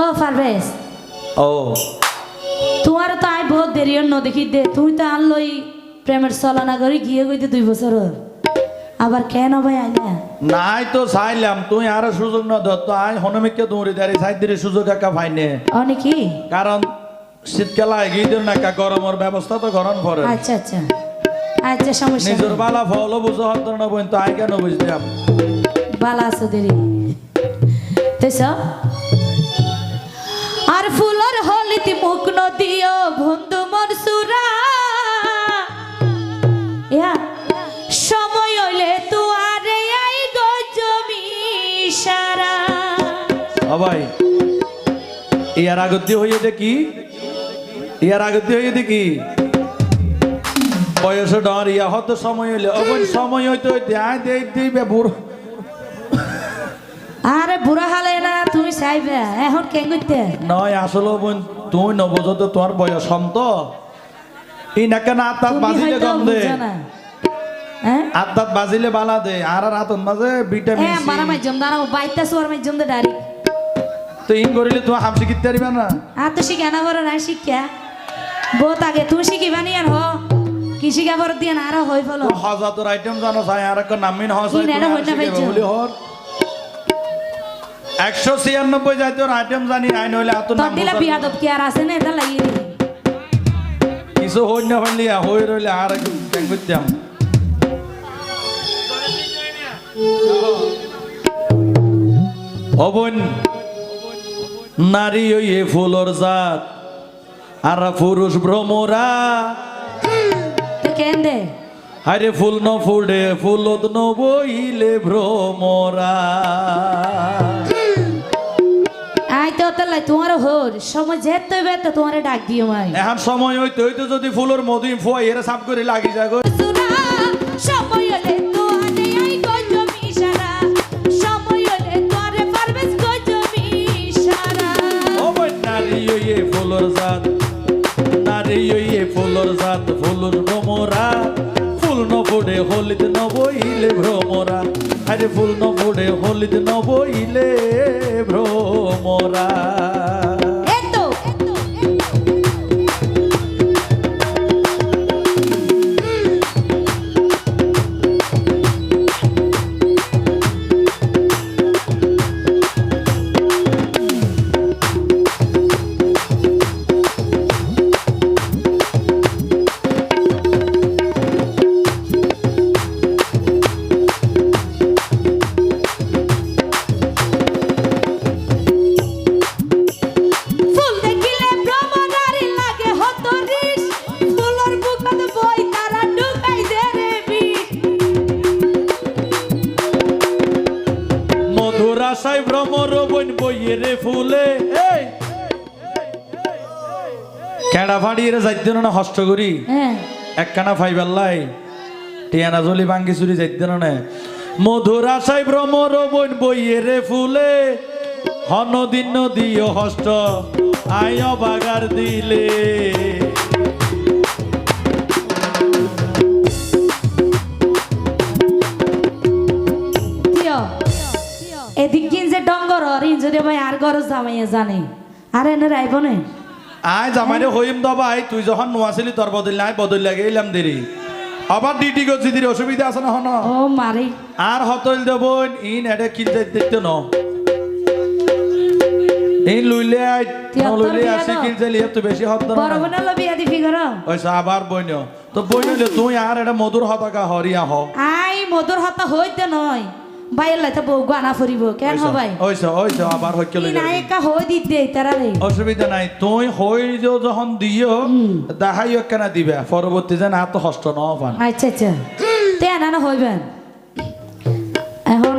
ও পারভেজ ও। তোমার তো আই বহুত দেরি ন দেখি দে। তুই তো আনলই প্রেমের চলনা করে গিয়ে গইতে দুই বছর আবার কেন ভাই আইলা? নাই তো চাইলাম তুই আর সুযোগ ন ধর তো আই হনমিককে দৌড়ি দাঁড়ি সাইড দিয়ে সুযোগ একা পাইনে অনেকি কারণ শীতকাল এগিয়ে দিন না একা গরমের ব্যবস্থা তো গরম করে আচ্ছা আচ্ছা। আচ্ছা সমস্যা নিজের। বালা ফল বুঝো হত না বোন তো আই কেন বুঝলাম বালা আছে দেরি। আর বন্ধু মন সুরা ইয়া সময় হইলে তুয়ারে আই গো জমি সারা। ভাই ইয়ার আগতি হইয়ে দেখি ইয়ার আগতি হইয়ে দেখি। বয়স ডর ইয়া হত সময় হইলে অবন সময় হইতে হইতে আয় দেই দিবে বুড়ো। আরে বুড়া হালে না তুমি চাইবে এখন করতে নয় আসলে বোন। তুই নবুঝো তো তোমার বয়স হম তো? ই নাকে না আত্মাত বাজিলে হয়তো কম দে বুঝো না। হ্যাঁ? আত্মাত বাজিলে বালা দে। আর আর আতন মাঝে ভিটামিন হ্যাঁ মারা মাইজম দাঁড়াও বাইতে সোয়ার মাইজম দে ডারি তো ইন করিলে তুমি হামসি কিতে পারিবা না? আর তো শিখা না বড় না শিক্ষা বহুত আগে তুমি শিখিবা নি আর হ। দিয়ে না আর হই ফলো আইটেম জানো চাই আর নামিন না? বলি হর। একশো ছিয়ানব্বই জাতীয় আইটেম জানি আইন হইলে এত নাম দিলা কি আর আছে না? এটা লাগিয়ে কিছু হই না হইলি হই রইলে আর ব্যাং করতাম অবন নারী ওই ফুলর জাত আর পুরুষ ভ্রমরা। তো কেন আরে ফুল ন ফুডে ফুলত ন বইলে ভ্রমরা। আই হতে তালাই তোমার হোর, সময় যেতে বেতে তোমার ডাক দিও মাই। এখন সময় হইতে হইতে যদি ফুলের মধু ফুয়া এরা সাপ করে লাগি যায় ফুডে হলিত নবইলে বইলে ভ্রমরা। আরে ফুল ন ফুডে হলিত নবইলে বইলে ভ্রমরা। রে ফুলে কেডা ফাড়ি রে যাইতে না হষ্ট করি? একখানা ফাইবার লাই টিয়ানা জলি ভাঙ্গি চুরি যাইতে না। মধুর আশায় ভ্রমর বইন বইয়ে রে ফুলে হনদিন দিও হষ্ট আয় বাগার দিলে। গরজ জামাইয়া জানে। আর এনে রাইব নে? আয় জামাইরে হইম দবাই তুই যখন নোয়াছিলি তোর বদল বদল লাগে এলাম দেরি আবার ডিটি অসুবিধা আছে না? হন ও মারি আর হতল দেব ইন কিনতে দেখতে ন। এই লইলে আই লইলে আসি কিনতে লিয়ে তো বেশি হত না বড় বোনের লো বিয়া দিবি ঘর ওইসা আবার বইন। তো বইন তুই আর এটা মধুর হতাকা হরিয়া হ। আই মধুর হাতা হইতে নয় বাইর লাইতে বউ গানা ফুরিব কেন হবাই ওইছো ওইছো আবার হই কি লই না একা হই দিতে তারা রে অসুবিধা নাই তুই হই যো যখন দিও দেখাই কেনা দিবে পরবর্তী যেন এত হষ্ট ন পান আচ্ছা আচ্ছা তে না না হইবেন এখন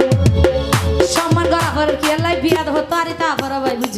সম্মান করা করে কি লাই বিয়া হতো আর তা ভাই বুঝছ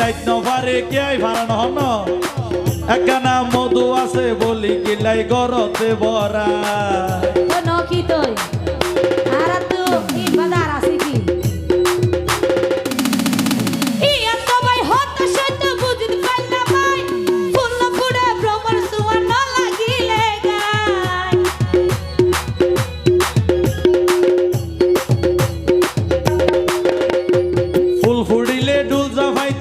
রাইত নভারে কিয়াই ভাড়ান হন? একখানা মধু আছে বলি কিলাই গরতে বরা তো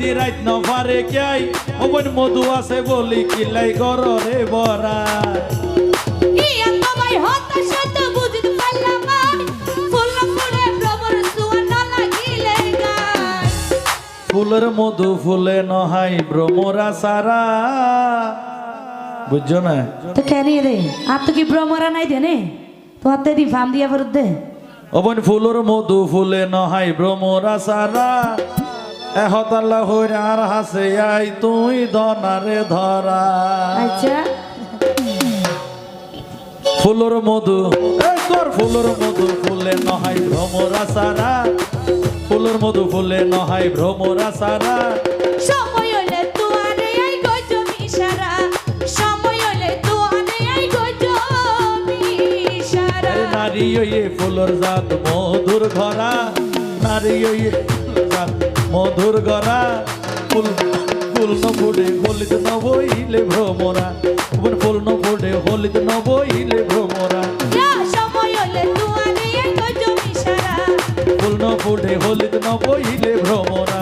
জাফাই দি রাইত নভারে কিয়াই অবন মধু আছে বলি কিলাই গররে বরা ফুলের মধু ফুলে নহাই ভ্রমরা সারা বুঝছ না? তো কেন রে আর তো কি ভ্রমরা নাই দেনে তো হাতে দি ফাম দিয়া ফেরত দে। অবন ফুলের মধু ফুলে নহাই ভ্রমরা সারা এহতাল্লা হইরে আর হাসে আই তুই ধনারে ধরা। আচ্ছা। ফুলর মধু তোর ফুলর মধু ফুলে নহাই ভ্রমরা সারা। ফুলর মধু ফুলে নহাই ভ্রমরা সারা। সময় হলে আই সময় আই মিশারা নারী ফুলর জাত মধুর ঘরা নারী জাত মধুর ঘরা ফুল ফুল ন ফুটে হলিত ন বইলে ভ্রমরা। ফুল ফুল ন ফুটে হলিত ন বইলে ভ্রমরা ফুল ন ফুটে হলিত ন বইলে ভ্রমরা।